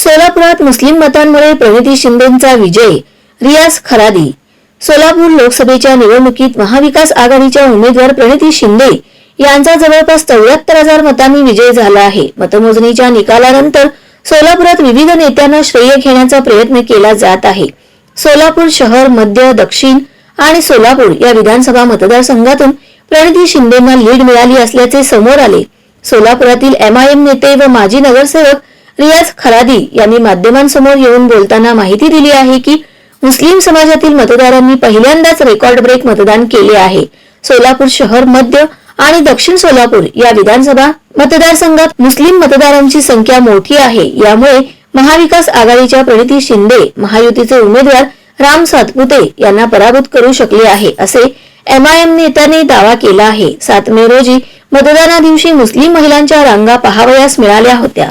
सोलापुरात मुस्लिम मतांमुळे प्रणिती शिंदेचा विजय रियाज खरादी. सोलापूर लोकसभेच्या निवडणुकीत महाविकास आघाडीच्या उमेदवार प्रणिती शिंदे यांचा जवळपास चौऱ्याहत्तर हजार मतांनी विजय झाला आहे. मतमोजणीच्या निकालानंतर सोलापुरात विविध नेत्यांना श्रेय घेण्याचा प्रयत्न केला जात आहे. सोलापूर शहर मध्य दक्षिण आणि सोलापूर या विधानसभा मतदारसंघातून प्रणिती शिंदेना लीड मिळाली असल्याचे समोर आले. सोलापुरातील एमआयएम नेते व माजी नगरसेवक रियाज खरादी यांनी माध्यमांसमोर येऊन बोलताना माहिती दिली आहे की मुस्लिम समाजातील मतदारांनी पहिल्यांदाच रेकॉर्ड ब्रेक मतदान केले आहे. सोलापूर शहर मध्य आणि दक्षिण सोलापूर या विधानसभा मतदारसंघात मुस्लिम मतदारांची संख्या मोठी आहे. यामुळे महाविकास आघाडीच्या प्रणिती शिंदे महायुतीचे उमेदवार राम सातपुते यांना पराभूत करू शकले आहे असे एमआयएम नेत्याने दावा केला आहे. सात मे रोजी मतदानादिवशी मुस्लिम महिलांच्या रांगा पहावयास मिळाल्या होत्या.